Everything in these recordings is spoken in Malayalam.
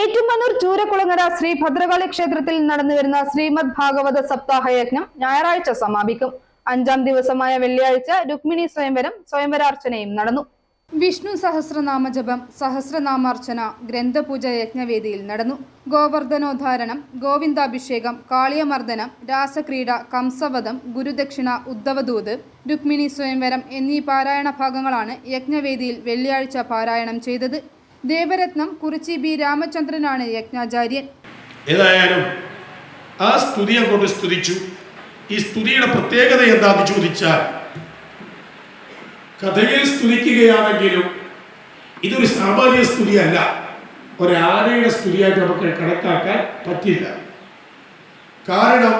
ഏറ്റുമാനൂർ ചൂരക്കുളങ്ങര ശ്രീ ഭദ്രകാളി ക്ഷേത്രത്തിൽ നടന്നുവരുന്ന ശ്രീമദ് ഭാഗവത സപ്താഹ യജ്ഞം ഞായറാഴ്ച സമാപിക്കും. അഞ്ചാം ദിവസമായ വെള്ളിയാഴ്ച രുക്മിണി സ്വയംവരം സ്വയംവരാർച്ചനയും നടന്നു. വിഷ്ണു സഹസ്രനാമ സഹസ്രനാമജപം സഹസ്രനാമാർച്ചന ഗ്രന്ഥപൂജ യജ്ഞവേദിയിൽ നടന്നു. ഗോവർദ്ധനോദ്ധാരണം ഗോവിന്ദാഭിഷേകം കാളിയമർദ്ദനം രാസക്രീഡ കംസവധം ഗുരുദക്ഷിണ ഉദ്ധവദൂത് രുക്മിണി സ്വയംവരം എന്നീ പാരായണ ഭാഗങ്ങളാണ് യജ്ഞവേദിയിൽ വെള്ളിയാഴ്ച പാരായണം ചെയ്തത്. ദേവരത്നം കുറിച്ചി ബി രാമചന്ദ്രനാണ് യജ്ഞാചാര്യൻ. ഏതായാലും ആ സ്തുതി അങ്ങോട്ട് സ്തുതിച്ചു. ഈ സ്തുതിയുടെ പ്രത്യേകത എന്താന്ന് ചോദിച്ചാൽ കഥയിൽ സ്തുതിക്കുകയാണെങ്കിലും ഇതൊരു സാമാന്യ സ്തുതിയല്ല. ഒരാനയുടെ സ്തുതിയായിട്ട് നമുക്ക് കണക്കാക്കാൻ പറ്റില്ല. കാരണം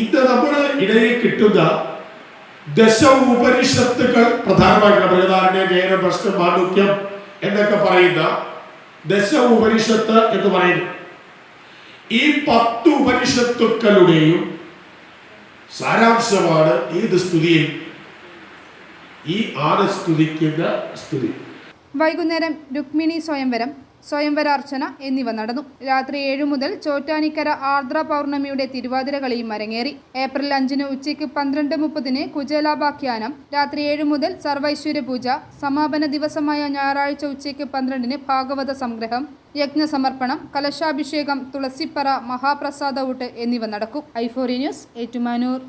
ഇന്ന് നമ്മുടെ ഇടയിൽ കിട്ടുന്ന ദശ ഉപനിഷത്തുകൾ പ്രധാനമായിട്ടുള്ള ബൃഹദാരണ്യ ഗേന പ്രശ്നം മാണ്ഡുക്യം എന്നൊക്കെ പറയുന്ന ദശ ഉപനിഷത്ത് എന്ന് പറയുന്നു. ഈ പത്ത് ഉപനിഷത്തുക്കളുടെയും സാരാംശമാണ് ഏത് സ്തുതിയിൽ ഈ ആറ് സ്തുതിക്കുന്ന സ്തുതി. വൈകുന്നേരം രുക്മിണി സ്വയംവരം. സ്വയംവരാർച്ചന എന്നിവ നടന്നു. രാത്രി ഏഴു മുതൽ ചോറ്റാനിക്കര ആർദ്ര പൗർണമിയുടെ തിരുവാതിര കളിയും അരങ്ങേറി ഏപ്രിൽ അഞ്ചിന് ഉച്ചയ്ക്ക് പന്ത്രണ്ട് മുപ്പതിന് കുജേലാപാഖ്യാനം രാത്രി ഏഴു മുതൽ സർവൈശ്വര്യ പൂജ. സമാപന ദിവസമായ ഞായറാഴ്ച ഉച്ചയ്ക്ക് പന്ത്രണ്ടിന് ഭാഗവത സംഗ്രഹം. യജ്ഞസമർപ്പണം കലശാഭിഷേകം. തുളസിപ്പറ. മഹാപ്രസാദ ഊട്ട് എന്നിവ നടക്കും. ഐഫോറി ന്യൂസ് ഏറ്റുമാനൂർ.